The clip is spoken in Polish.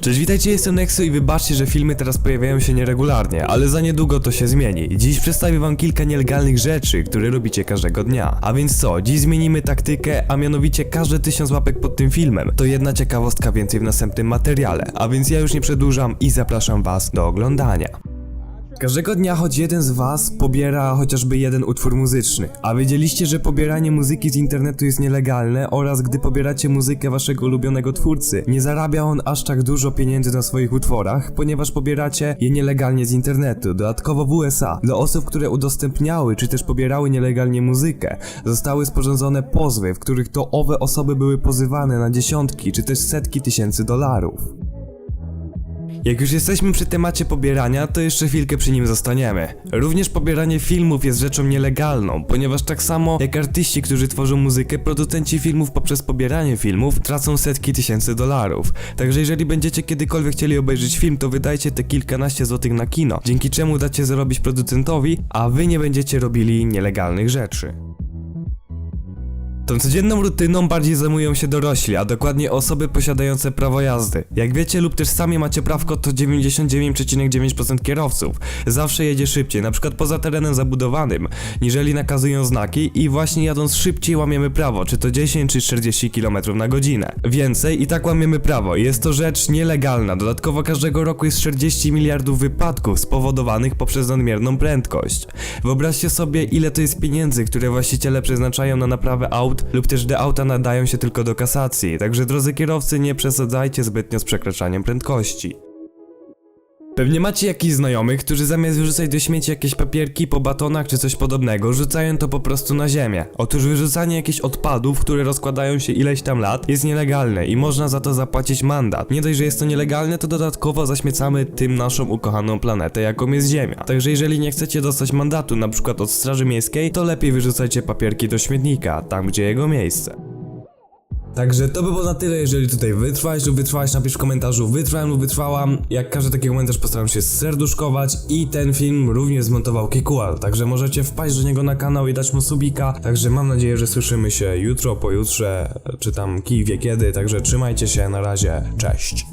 Cześć, witajcie, jestem Nexo i wybaczcie, że filmy teraz pojawiają się nieregularnie, ale za niedługo to się zmieni. Dziś przedstawię wam kilka nielegalnych rzeczy, które robicie każdego dnia. A więc co, dziś zmienimy taktykę, a mianowicie każde tysiąc łapek pod tym filmem. To jedna ciekawostka więcej w następnym materiale, a więc ja już nie przedłużam i zapraszam was do oglądania. Każdego dnia choć jeden z was pobiera chociażby jeden utwór muzyczny. A wiedzieliście, że pobieranie muzyki z internetu jest nielegalne oraz gdy pobieracie muzykę waszego ulubionego twórcy, nie zarabia on aż tak dużo pieniędzy na swoich utworach, ponieważ pobieracie je nielegalnie z internetu. Dodatkowo w USA dla osób, które udostępniały czy też pobierały nielegalnie muzykę, zostały sporządzone pozwy, w których to owe osoby były pozywane na dziesiątki czy też setki tysięcy dolarów. Jak już jesteśmy przy temacie pobierania, to jeszcze chwilkę przy nim zostaniemy. Również pobieranie filmów jest rzeczą nielegalną, ponieważ tak samo jak artyści, którzy tworzą muzykę, producenci filmów poprzez pobieranie filmów tracą setki tysięcy dolarów. Także jeżeli będziecie kiedykolwiek chcieli obejrzeć film, to wydajcie te kilkanaście złotych na kino, dzięki czemu dacie zarobić producentowi, a wy nie będziecie robili nielegalnych rzeczy. Tą codzienną rutyną bardziej zajmują się dorośli, a dokładnie osoby posiadające prawo jazdy. Jak wiecie lub też sami macie prawko, to 99,9% kierowców zawsze jedzie szybciej, na przykład poza terenem zabudowanym, niżeli nakazują znaki i właśnie jadąc szybciej łamiemy prawo, czy to 10 czy 40 km na godzinę. Więcej i tak łamiemy prawo, jest to rzecz nielegalna, dodatkowo każdego roku jest 40 miliardów wypadków spowodowanych poprzez nadmierną prędkość. Wyobraźcie sobie ile to jest pieniędzy, które właściciele przeznaczają na naprawę aut lub też gdy auta nadają się tylko do kasacji, także drodzy kierowcy nie przesadzajcie zbytnio z przekraczaniem prędkości. Pewnie macie jakichś znajomych, którzy zamiast wyrzucać do śmieci jakieś papierki po batonach czy coś podobnego, rzucają to po prostu na ziemię. Otóż wyrzucanie jakichś odpadów, które rozkładają się ileś tam lat, jest nielegalne i można za to zapłacić mandat. Nie dość, że jest to nielegalne, to dodatkowo zaśmiecamy tym naszą ukochaną planetę, jaką jest Ziemia. Także jeżeli nie chcecie dostać mandatu, na przykład od Straży Miejskiej, to lepiej wyrzucajcie papierki do śmietnika, tam gdzie jego miejsce. Także to by było na tyle, jeżeli tutaj wytrwałeś lub wytrwałeś, napisz w komentarzu wytrwałem lub wytrwałam. Jak każdy taki komentarz postaram się serduszkować i ten film również zmontował Kikual, także możecie wpaść do niego na kanał i dać mu subika. Także mam nadzieję, że słyszymy się jutro, pojutrze, czy tam kij wie kiedy, także trzymajcie się, na razie, cześć.